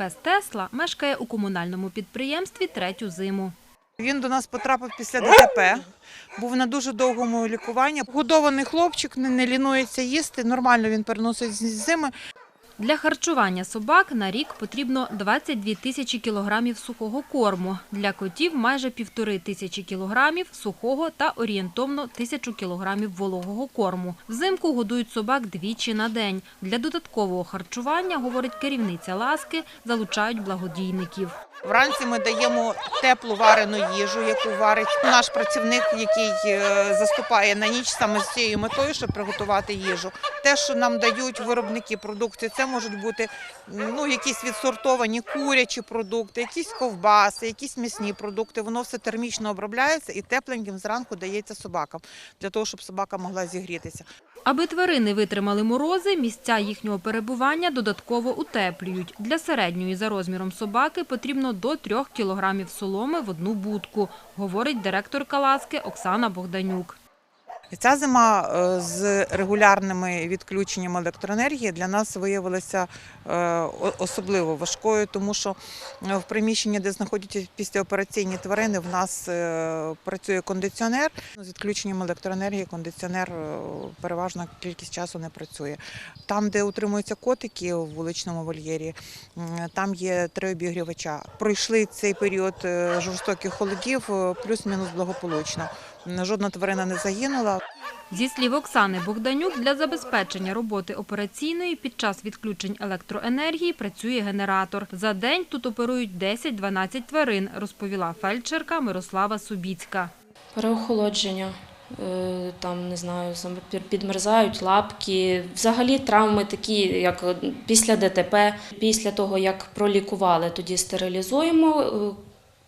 Пес Тесла мешкає у комунальному підприємстві третю зиму. Він до нас потрапив після ДТП, був на дуже довгому лікуванні. Годований хлопчик, не, лінується їсти, нормально він переносить зими. Для харчування собак на рік потрібно 22 тисячі кілограмів сухого корму. Для котів майже півтори тисячі кілограмів сухого та орієнтовно тисячу кілограмів вологого корму. Взимку годують собак двічі на день. Для додаткового харчування, говорить керівниця ласки, залучають благодійників. Вранці ми даємо теплу варену їжу, яку варить наш працівник, який е, заступає на ніч саме з цією метою, щоб приготувати їжу. Те, що нам дають виробники продукції, це можуть бути ну, якісь відсортовані курячі продукти, якісь ковбаси, якісь м'ясні продукти. Воно все термічно обробляється і тепленьким зранку дається собакам для того, щоб собака могла зігрітися. Аби тварини витримали морози, місця їхнього перебування додатково утеплюють. Для середньої за розміром собаки потрібно до 3 кілограмів соломи в одну будку, говорить директорка ласки Оксана Богданюк. Ця зима е, з регулярними відключеннями електроенергії для нас виявилася е, особливо важкою, тому що е, в приміщенні, де знаходяться післяопераційні тварини, в нас працює кондиціонер. З відключенням електроенергії кондиціонер переважна кількість часу не працює. Там, де утримуються котики в вуличному вольєрі, там є три обігрівача. Пройшли цей період жорстоких холодів плюс-мінус благополучно. Жодна тварина не загинула. Зі слів Оксани Богданюк, для забезпечення роботи операційної під час відключень електроенергії працює генератор. За день тут оперують 10-12 тварин, розповіла фельдшерка Мирослава Субіцька. переохолодження, е, там не знаю, підмерзають лапки. Взагалі травми такі, як після ДТП, після того як пролікували, тоді стерилізуємо.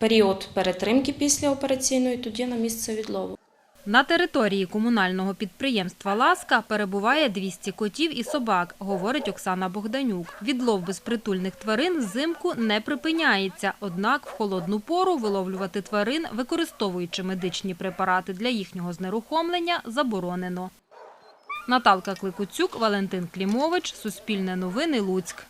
Період перетримки після операційної, тоді на місце відлову. На території комунального підприємства «Ласка» перебуває 200 котів і собак, говорить Оксана Богданюк. Відлов безпритульних тварин взимку не припиняється, однак в холодну пору виловлювати тварин, використовуючи медичні препарати для їхнього знерухомлення, заборонено. Наталка Кликуцюк, Валентин Клімович, Суспільне новини, Луцьк.